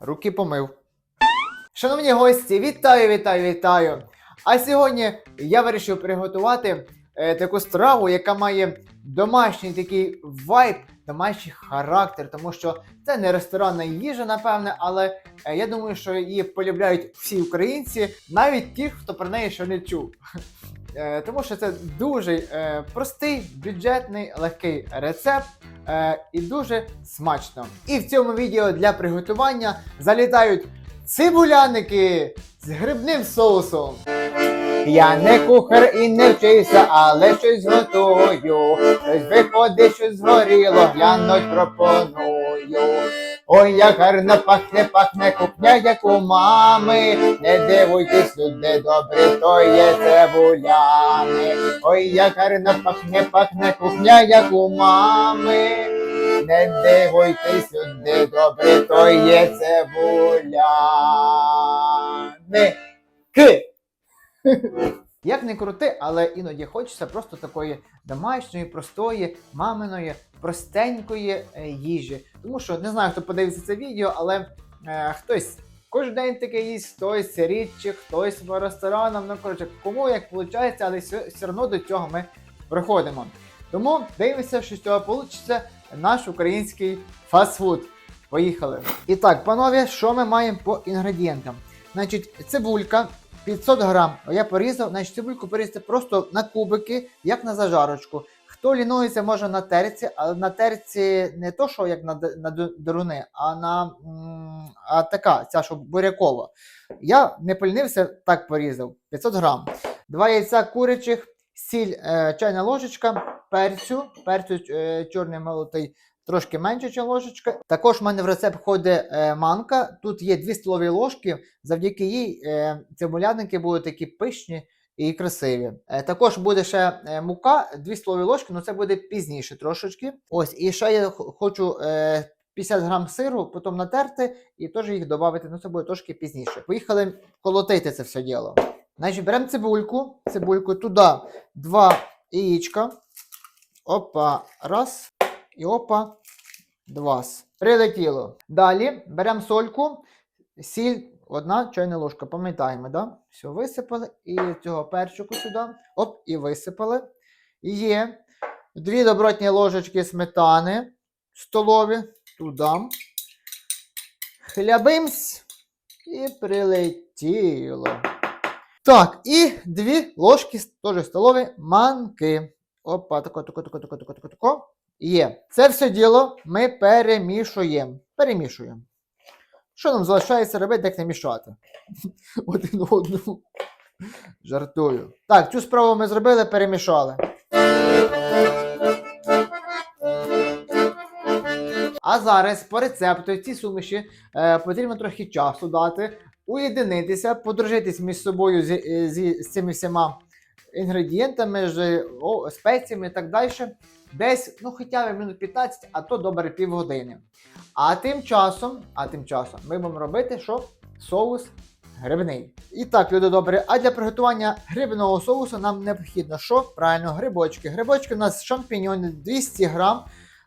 руки помив. Шановні гості, вітаю, вітаю, вітаю! А сьогодні я вирішив приготувати е, таку страву, яка має домашній такий вайб, домашній характер, тому що це не ресторанна їжа, напевне, але е, я думаю, що її полюбляють всі українці, навіть ті, хто про неї ще не чув. Е, Тому що це дуже е, простий, бюджетний, легкий рецепт е, і дуже смачно. І в цьому відео для приготування залітають цибуляники з грибним соусом. Я не кухар і не вчився, але щось готую. Щось виходить, щось згоріло, глянуть пропоную. Ой, як гарно пахне, пахне кухня, як у мами. Не дивуйтесь, люди добрі, то є цибуляни. Ой, як гарно пахне, пахне кухня, як у мами. Не дивуйтесь, люди добрі, то є цибуляни. Ки! Як не крути, але іноді хочеться просто такої домашньої, простої, маминої, простенької е, їжі. Тому що не знаю, хто подивиться це відео, але е, хтось кожен день таке їсть, хтось рідче, хтось по ресторанам. Ну коротше, кому як виходить, але все, одно до цього ми приходимо. Тому дивимося, що з цього вийде наш український фастфуд. Поїхали. І так, панове, що ми маємо по інгредієнтам? Значить, цибулька 500 грам. Я порізав, значить цибульку порізати просто на кубики, як на зажарочку. Хто лінується, може на терці, але на терці не то, що як на, на деруни, а на а така, ця що бурякова. Я не поленився, так порізав. 500 грам. Два яйця курячих, сіль, е, чайна ложечка, перцю, перцю е, чорний молотий, трошки менше, ніж ложечка. Також в мене в рецепт входить е, манка. Тут є 2 столові ложки. Завдяки їй е, цибуляники будуть такі пишні і красиві. Е, також буде ще е, мука, 2 столові ложки, але це буде пізніше трошечки. Ось, і ще я хочу. Е, 50 грам сиру, потім натерти і теж їх додати, ну це буде трошки пізніше. Поїхали колотити це все діло. Значить, беремо цибульку, цибульку, туди два яєчка. Опа, раз. І опа, два. Прилетіло. Далі беремо сольку, сіль, одна чайна ложка. Пам'ятаємо, да? Все, висипали. І цього перчику сюди. Оп, і висипали. І Є дві добротні ложечки сметани столові. Туди. Хлябимсь. І прилетіло. Так, і дві ложки теж столові манки. Опа, тако, тако, тако, тако, тако, тако, тако. Є. Це все діло ми перемішуємо. Перемішуємо. Що нам залишається робити, як не мішати? Один одну. Жартую. Так, цю справу ми зробили, перемішали. А зараз по рецепту ці суміші е, потрібно трохи часу дати, уєдинитися, подружитись між собою зі, е, зі, з цими всіма інгредієнтами, ж, о, спеціями і так далі. Десь, ну хоча б минут 15, а то добре півгодини. А тим часом, а тим часом ми будемо робити що? Соус грибний. І так, люди добрі, а для приготування грибного соусу нам необхідно що? Правильно, грибочки. Грибочки у нас шампіньони 200 грам.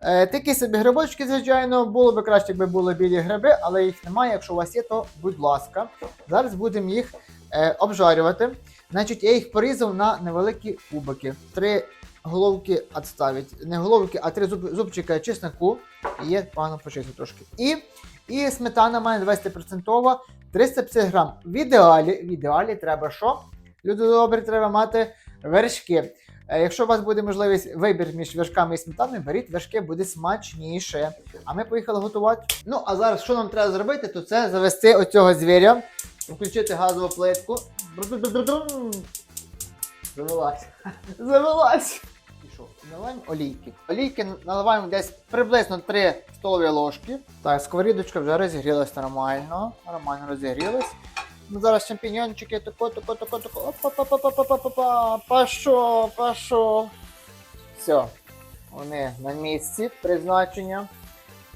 Е, такі собі грибочки, звичайно, було б краще, якби були білі гриби, але їх немає. Якщо у вас є, то будь ласка. Зараз будемо їх е, обжарювати. Значить, я їх порізав на невеликі кубики. Три головки відставить. Не головки, а три зуб, зубчика чеснику. І є погано почистити трошки. І, і сметана має 20%, 350 грам. В ідеалі, в ідеалі треба що? Люди добрі, треба мати вершки. Е, Якщо у вас буде можливість вибір між вершками і сметаною, беріть вершки, буде смачніше. А ми поїхали готувати. Ну, а зараз, що нам треба зробити, то це завести оцього звіря, включити газову плитку. Завелась. Завелась. Наливаємо олійки. Олійки наливаємо десь приблизно 3 столові ложки. Так, сковорідочка вже розігрілась нормально. Нормально розігрілась. Ну, зараз шампіньончики, тако, тако, тако, тако. Опа-па-па-па-па-па-па. Пашо, пашо. Все. Вони на місці призначення.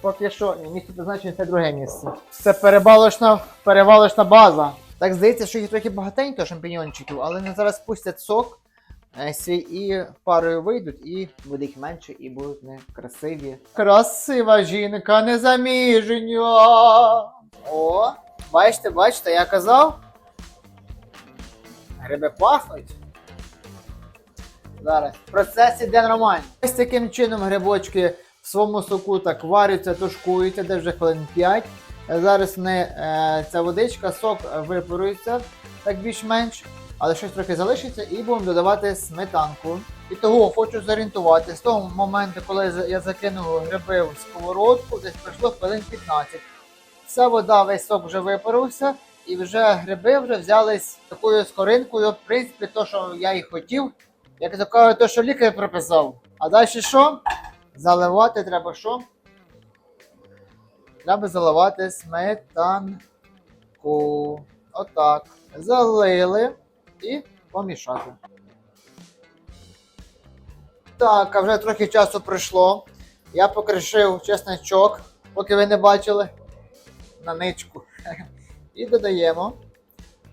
Поки що, ні, місце призначення це друге місце. Це перебалочна, перевалочна база. Так здається, що їх трохи багатенько шампіньончиків, але вони зараз пустять сок і парою вийдуть, і буде їх менше, і будуть не красиві. Красива жінка, незаміження. О, бачите, бачите, я казав. Гриби пахнуть. Зараз. Процес іде нормально. Ось таким чином грибочки в своєму соку так варяться, тушкуються, де вже хвилин 5. Зараз не, е, ця водичка, сок е, випарується так більш-менш, але щось трохи залишиться і будемо додавати сметанку. І того хочу зорієнтувати, з того моменту, коли я закинув гриби в сковородку, десь пройшло хвилин 15. Вся вода, весь сок вже випарився, і вже гриби вже взялись такою скоринкою, в принципі, то, що я і хотів. Як то кажуть, то, що лікар прописав. А далі що? Заливати треба що? Треба заливати сметанку. Отак. Залили і помішати. Так, а вже трохи часу пройшло. Я покришив чесночок, поки ви не бачили. На ничку. І додаємо.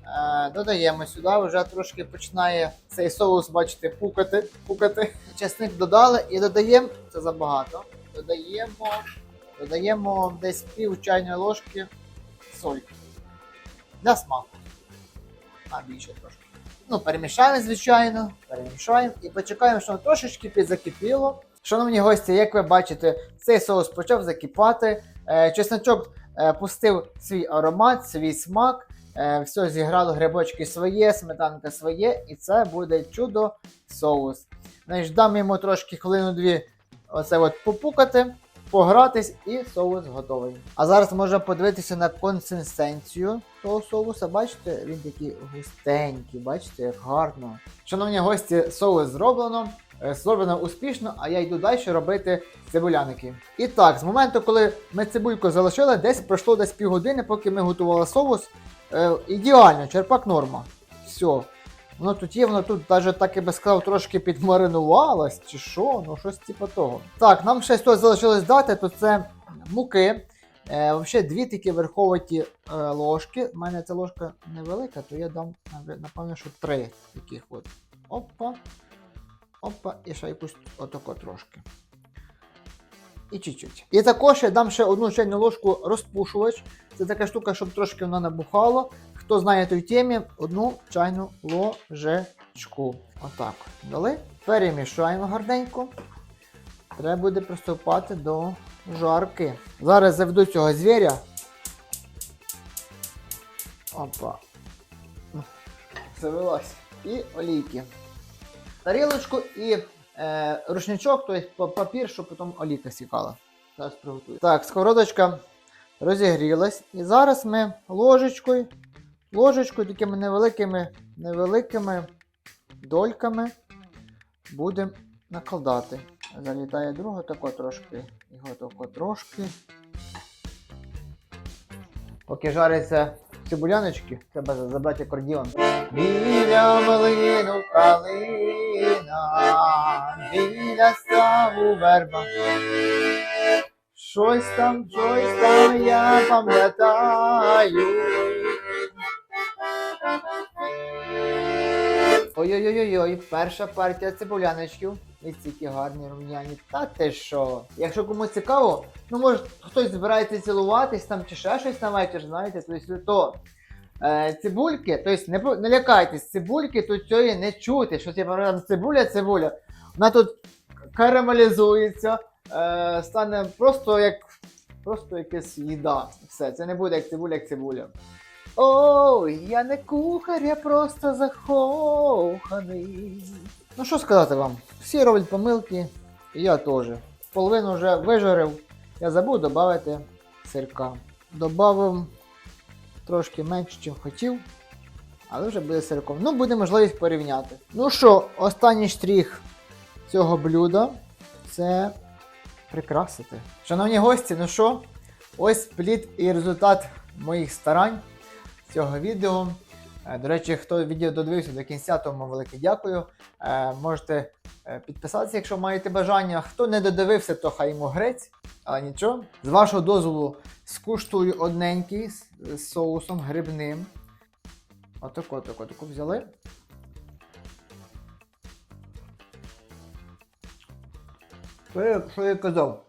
Е, додаємо сюди, вже трошки починає цей соус, бачите, пукати. пукати. Чесник додали і додаємо, це забагато. Додаємо, додаємо десь пів чайної ложки сольки. Для смаку. А більше трошки. Ну, перемішаємо, звичайно, перемішаємо і почекаємо, що воно трошечки підзакипіло. Шановні гості, як ви бачите, цей соус почав закипати. Е, чесночок е, пустив свій аромат, свій смак. Е, все зіграло грибочки своє, сметанка своє, і це буде чудо соус. Значить, дам йому трошки хвилину-дві оце от попукати, погратись, і соус готовий. А зараз можна подивитися на консистенцію того соуса. Бачите, він такий густенький, бачите, як гарно. Шановні гості, соус зроблено. е, Зроблено успішно, а я йду далі робити цибуляники. І так, з моменту, коли ми цибульку залишили, десь пройшло десь півгодини, поки ми готували соус. Е, ідеально, черпак норма. Все. Воно тут є, воно тут навіть так я би сказав, трошки підмаринувалось, чи що, ну щось типу того. Так, нам ще щось залишилось дати, то це муки. Е, взагалі дві такі верховаті е, ложки. У мене ця ложка невелика, то я дам, напевно, що три таких от. Опа. Опа, і ще якусь отако трошки. І чуть-чуть. І також я дам ще одну чайну ложку розпушувач. Це така штука, щоб трошки воно набухало. Хто знає той темі, одну чайну ложечку. Отак. Дали. Перемішаємо гарненько. Треба буде приступати до жарки. Зараз заведу цього звіря. Опа. Завелась. І олійки. Тарілочку і е, рушничок, тобто папір, щоб потім олійка сікала. Зараз приготую. Так, сковородочка розігрілась. І зараз ми ложечкою, ложечкою, такими невеликими, невеликими дольками будемо накладати. Залітає друга тако трошки. Його тако трошки. Поки жариться цибуляночки, треба забрати акордіон. Біля малину калина, біля ставу верба. Щось там, щось там я пам'ятаю. Ой-ой-ой-ой, перша партія цибуляночків. І ці гарні рум'яні. Та ти що? Якщо комусь цікаво, ну може хтось збирається цілуватись там чи ще щось на вечір, знаєте, то, то е, цибульки, тобто не, не лякайтесь, цибульки тут цієї не чути, що там цибуля, цибуля. Вона тут карамелізується, е, стане просто як просто якась їда. Все, це не буде як цибуля, як цибуля. Ой, я не кухар, я просто закоханий. Ну що сказати вам? Всі роблять помилки, і я теж. Половину вже вижарив. Я забув додати сирка. Добавив трошки менше, ніж хотів. Але вже буде сирком. Ну, буде можливість порівняти. Ну що, останній штрих цього блюда це прикрасити. Шановні гості, ну що, ось плід і результат моїх старань цього відео. Е, До речі, хто відео додивився до кінця, тому велике дякую. Е, Можете е, підписатися, якщо маєте бажання. Хто не додивився, то хай йому грець, але нічого. З вашого дозволу скуштую одненький з, соусом грибним. Отако, тако, таку взяли. Що я казав?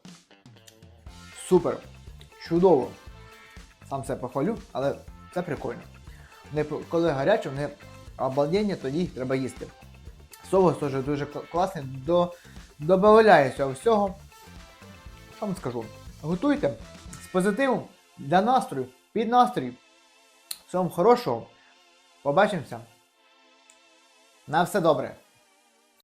Супер! Чудово! сам себе похвалю, але це прикольно. Вони, коли гарячі, вони обалденні, тоді їх треба їсти. Соус теж дуже класний, до, додає цього всього. Що вам скажу? Готуйте з позитивом для настрою, під настрій. Всього хорошого. Побачимося. На все добре.